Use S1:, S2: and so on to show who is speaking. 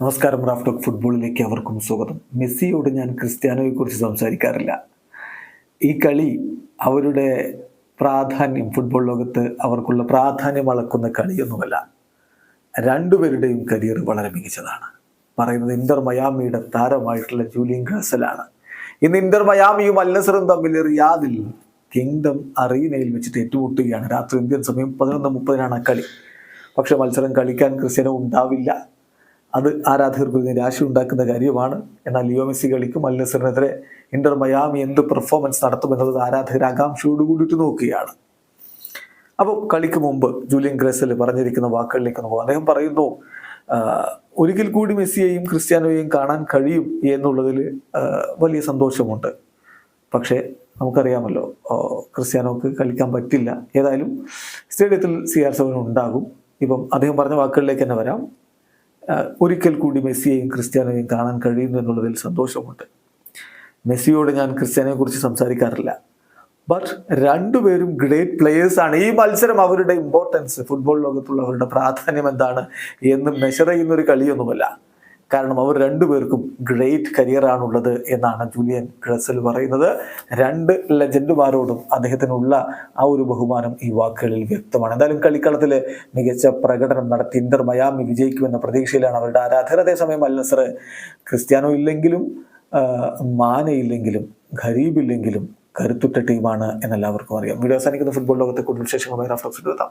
S1: നമസ്കാരം റാഫ്റ്റോക്ക് ഫുട്ബോളിലേക്ക് അവർക്കും സ്വാഗതം. മെസ്സിയോട് ഞാൻ ക്രിസ്ത്യാനോയെ കുറിച്ച് സംസാരിക്കാറില്ല. ഈ കളി അവരുടെ പ്രാധാന്യം ഫുട്ബോൾ ലോകത്ത് അവർക്കുള്ള പ്രാധാന്യം അളക്കുന്ന കളിയൊന്നുമല്ല. രണ്ടുപേരുടെയും കരിയർ വളരെ മികച്ചതാണ്. പറയുന്നത് ഇന്റർ മയാമിയുടെ താരമായിട്ടുള്ള ജൂലിയൻ ഗാസലാണ് ഇന്ന് ഇന്റർ മയാമിയും അല്ലസറും തമ്മിൽ റിയാദിൽ കിങ്ഡം അറീനയിൽ വെച്ചിട്ട് ഏറ്റുമുട്ടുകയാണ്. രാത്രി ഇന്ത്യൻ സമയം പതിനൊന്ന് മുപ്പതിനാണ് കളി. പക്ഷെ മത്സരം കളിക്കാൻ ക്രിസ്ത്യാനോ ഉണ്ടാവില്ല. അത് ആരാധകർക്ക് നിരാശ ഉണ്ടാക്കുന്ന കാര്യമാണ്. എന്നാൽ ലിയോ മെസ്സി കളിക്കും അൽ ഇന്റർ മയാമി എന്ത് പെർഫോമൻസ് നടത്തുമെന്നുള്ളത് ആരാധകർ ആകാംക്ഷയോട് കൂടിയിട്ട് നോക്കുകയാണ്. അപ്പോൾ കളിക്ക് മുമ്പ് ജൂലിയൻ ഗ്രേസൽ പറഞ്ഞിരിക്കുന്ന വാക്കുകളിലേക്ക് പോകാം അദ്ദേഹം പറയുന്നു ഒരിക്കൽ കൂടി മെസ്സിയെയും ക്രിസ്ത്യാനോയെയും കാണാൻ കഴിയും എന്നുള്ളതിൽ വലിയ സന്തോഷമുണ്ട്. പക്ഷേ നമുക്കറിയാമല്ലോ ക്രിസ്ത്യാനോക്ക് കളിക്കാൻ പറ്റില്ല. ഏതായാലും സ്റ്റേഡിയത്തിൽ സി ആർ സെവൻ ഉണ്ടാകും. ഇപ്പം അദ്ദേഹം പറഞ്ഞ വാക്കുകളിലേക്ക് തന്നെ വരാം. ഒരിക്കൽ കൂടി മെസ്സിയെയും ക്രിസ്ത്യാനോയും കാണാൻ കഴിയുന്നു എന്നുള്ളതിൽ സന്തോഷമുണ്ട്. മെസ്സിയോട് ഞാൻ ക്രിസ്ത്യാനോയെ കുറിച്ച് സംസാരിക്കാറില്ല. ബട്ട് രണ്ടുപേരും ഗ്രേറ്റ് പ്ലേയേഴ്സാണ് ആണ്. ഈ മത്സരം അവരുടെ ഇമ്പോർട്ടൻസ് ഫുട്ബോൾ ലോകത്തുള്ള അവരുടെ പ്രാധാന്യം എന്താണ് എന്ന് മെഷർ ചെയ്യുന്ന ഒരു കളിയൊന്നുമല്ല. കാരണം അവർ രണ്ടുപേർക്കും ഗ്രേറ്റ് കരിയറാണുള്ളത് എന്നാണ് ജൂലിയൻ ഗ്രസൽ പറയുന്നത്. രണ്ട് ലെജൻഡുമാരോടും അദ്ദേഹത്തിനുള്ള ആ ഒരു ബഹുമാനം ഈ വാക്കുകളിൽ വ്യക്തമാണ്. എന്തായാലും കളിക്കളത്തിൽ മികച്ച പ്രകടനം നടത്തി ഇന്റർ മയാമി വിജയിക്കുമെന്ന പ്രതീക്ഷയിലാണ് അവരുടെ ആരാധകർ. അതേസമയം അൽ നസർ ക്രിസ്ത്യാനോ ഇല്ലെങ്കിലും മാനയില്ലെങ്കിലും ഖരീബില്ലെങ്കിലും കരുത്തുറ്റ ടീമാണ് എന്നെല്ലാവർക്കും അറിയാം. വീഡിയോ അവസാനിക്കുന്ന ഫുട്ബോൾ ലോകത്തെ കൂടുതൽ വിശേഷങ്ങളുമായി റഫറൻസ് എത്താം.